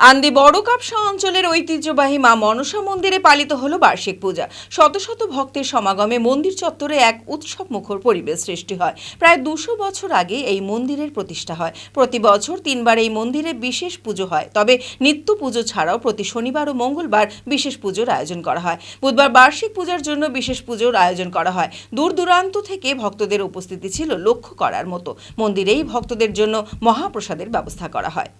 আন্দি বড় কাপসা অঞ্চলের ঐতিহ্যবাহী মা মনসা মন্দিরে পালিত হলো বার্ষিক পূজা। শত শত ভক্তের সমাগমে মন্দির চত্বরে এক উৎসব মুখর পরিবেশ সৃষ্টি হয়। প্রায় দুশো বছর আগে এই মন্দিরের প্রতিষ্ঠা হয়। প্রতি বছর তিনবার এই মন্দিরে বিশেষ পুজো হয়। তবে নিত্য পুজো ছাড়াও প্রতি শনিবার ও মঙ্গলবার বিশেষ পুজোর আয়োজন করা হয়। বুধবার বার্ষিক পূজার জন্য বিশেষ পুজোর আয়োজন করা হয়। দূর দূরান্ত থেকে ভক্তদের উপস্থিতি ছিল লক্ষ্য করার মতো। মন্দিরেই ভক্তদের জন্য মহাপ্রসাদের ব্যবস্থা করা হয়।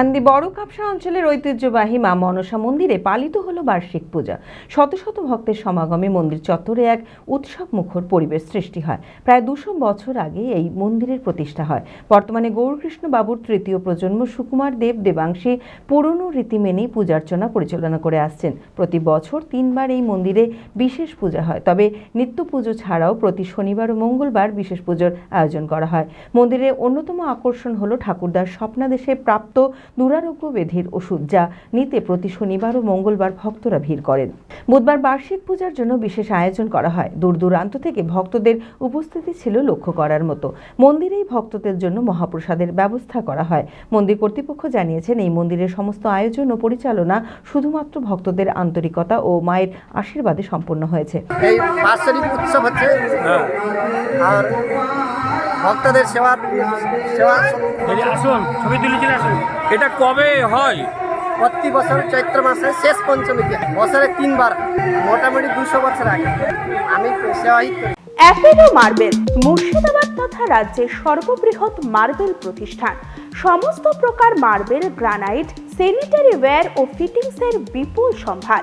আন্দি বড় কাপসা অঞ্চলের ঐতিহ্যবাহী মা মনসা মন্দিরে পালিত হলো বার্ষিক পূজা। শত শত ভক্তের সমাগমে মন্দির চত্বরে এক উৎসব মুখর পরিবেশ সৃষ্টি হয়। প্রায় দুশো বছর আগে এই মন্দিরের প্রতিষ্ঠা হয়। বর্তমানে গৌরকৃষ্ণ বাবুর তৃতীয় প্রজন্ম সুকুমার দেব দেবাংশী পুরনো রীতি মেনেই পূজার্চনা পরিচালনা করে আসছেন। প্রতি বছর তিনবার এই মন্দিরে বিশেষ পূজা হয়। তবে নিত্য পুজো ছাড়াও প্রতি শনিবার ও মঙ্গলবার বিশেষ পুজোর আয়োজন করা হয়। মন্দিরের অন্যতম আকর্ষণ হলো ঠাকুরদার স্বপ্নাদেশে প্রাপ্ত দুরারোগ্য ব্যাধির ওষুধ যা নিতে প্রতি শনিবার ও মঙ্গলবার ভক্তরা ভিড় করেন। বুধবার বার্ষিক পূজার জন্য বিশেষ আয়োজন করা হয়। দূর দূরান্ত থেকে ভক্তদের উপস্থিতি ছিল লক্ষ্য করার মতো। মন্দিরেই ভক্তদের জন্য মহাপ্রসাদের ব্যবস্থা করা হয়। মন্দির কর্তৃপক্ষ জানিয়েছেন এই মন্দিরের সমস্ত আয়োজন ও পরিচালনা শুধুমাত্র ভক্তদের আন্তরিকতা ও মায়ের আশীর্বাদে সম্পন্ন হয়েছে। এই বাৎসরিক উৎসব হচ্ছে আর ভক্তদের সেবার সেবা এই আসুন ছবি তুলে চলে আসুন। এটা কবে হয়? প্রতি বছর চৈত্র মাসে শেষ পঞ্চমীতে বছরে তিনবার মোটামুটি দুশো বছর আগে। আমি সেবাহিত করি। অ্যাপেলো মার্বেল মুর্শিদাবাদ তথা রাজ্যের সর্ববৃহৎ মার্বেল প্রতিষ্ঠান। সমস্ত প্রকার মার্বেল গ্রানাইট স্যানিটারি ওয়্যার ও ফিটিংসের বিপুল সম্ভার।